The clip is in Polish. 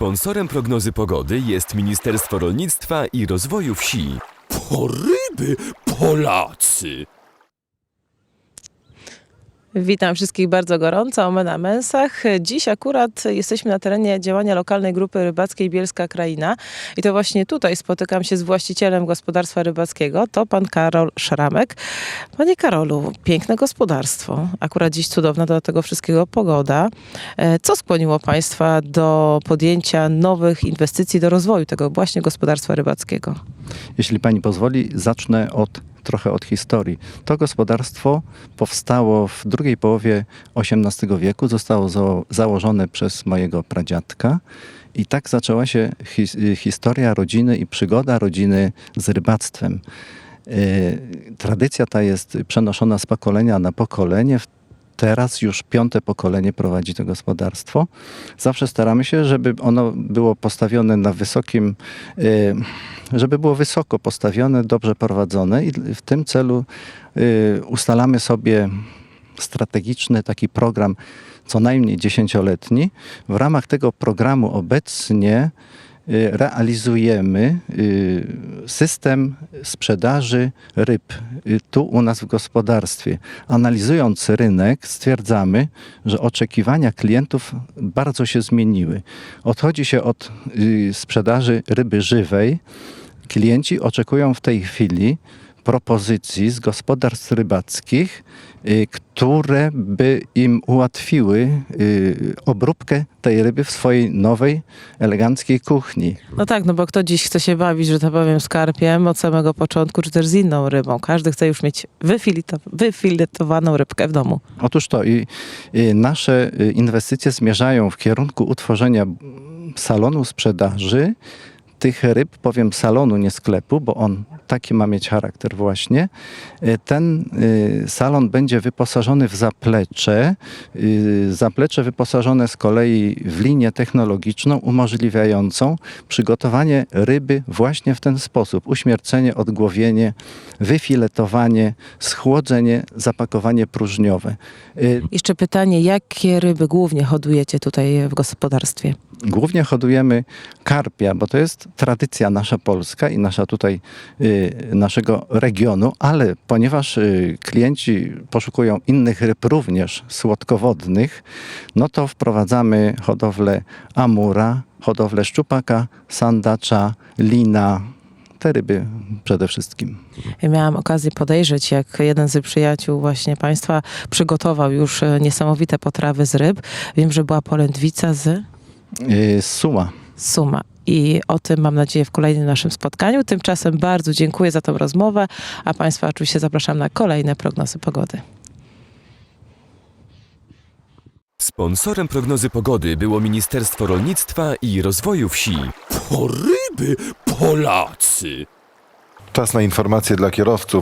Sponsorem prognozy pogody jest Ministerstwo Rolnictwa i Rozwoju Wsi. Po ryby, Polacy! Witam wszystkich bardzo gorąco, Omen na Mensach. Dziś akurat jesteśmy na terenie działania lokalnej grupy rybackiej Bielska Kraina i to właśnie tutaj spotykam się z właścicielem gospodarstwa rybackiego, to pan Karol Szramek. Panie Karolu, piękne gospodarstwo, akurat dziś cudowna do tego wszystkiego pogoda. E, Co skłoniło państwa do podjęcia nowych inwestycji, do rozwoju tego właśnie gospodarstwa rybackiego? Jeśli pani pozwoli, zacznę od trochę od historii. To gospodarstwo powstało w drugiej połowie XVIII wieku, zostało za- założone przez mojego pradziadka i tak zaczęła się his- historia rodziny i przygoda rodziny z rybactwem. E, Tradycja ta jest przenoszona z pokolenia na pokolenie. Teraz już piąte pokolenie prowadzi to gospodarstwo. Zawsze staramy się, żeby ono było postawione na wysokim, e, żeby było wysoko postawione, dobrze prowadzone i w tym celu e, ustalamy sobie strategiczny taki program co najmniej dziesięcioletni. W ramach tego programu obecnie y, realizujemy y, system sprzedaży ryb y, tu u nas w gospodarstwie. Analizując rynek, stwierdzamy, że oczekiwania klientów bardzo się zmieniły. Odchodzi się od y, sprzedaży ryby żywej. Klienci oczekują w tej chwili propozycji z gospodarstw rybackich, y, które by im ułatwiły y, obróbkę tej ryby w swojej nowej, eleganckiej kuchni. No tak, no bo kto dziś chce się bawić, że tak powiem, skarpiem od samego początku, czy też z inną rybą? Każdy chce już mieć wyfiletowaną rybkę w domu. Otóż to i, i nasze y, inwestycje zmierzają w kierunku utworzenia salonu sprzedaży tych ryb, powiem salonu, nie sklepu, bo on taki ma mieć charakter właśnie. Y, Ten y, salon będzie wyposażony w zaplecze, y, zaplecze wyposażone z kolei w linię technologiczną umożliwiającą przygotowanie ryby właśnie w ten sposób. Uśmiercenie, odgłowienie, wyfiletowanie, schłodzenie, zapakowanie próżniowe. Jeszcze pytanie, jakie ryby głównie hodujecie tutaj w gospodarstwie? Głównie hodujemy karpia, bo to jest tradycja nasza polska i nasza tutaj y, naszego regionu, ale ponieważ y, klienci poszukują innych ryb również słodkowodnych, no to wprowadzamy hodowlę amura, hodowlę szczupaka, sandacza, lina, te ryby przede wszystkim. Ja miałam okazję podejrzeć, jak jeden z przyjaciół właśnie państwa przygotował już e, niesamowite potrawy z ryb. Wiem, że była polędwica z Y, Suma. Suma. I o tym mam nadzieję w kolejnym naszym spotkaniu. Tymczasem bardzo dziękuję za tą rozmowę, a Państwa oczywiście zapraszam na kolejne prognozy pogody. Sponsorem prognozy pogody było Ministerstwo Rolnictwa i Rozwoju Wsi. Po ryby, Polacy! Czas na informacje dla kierowców.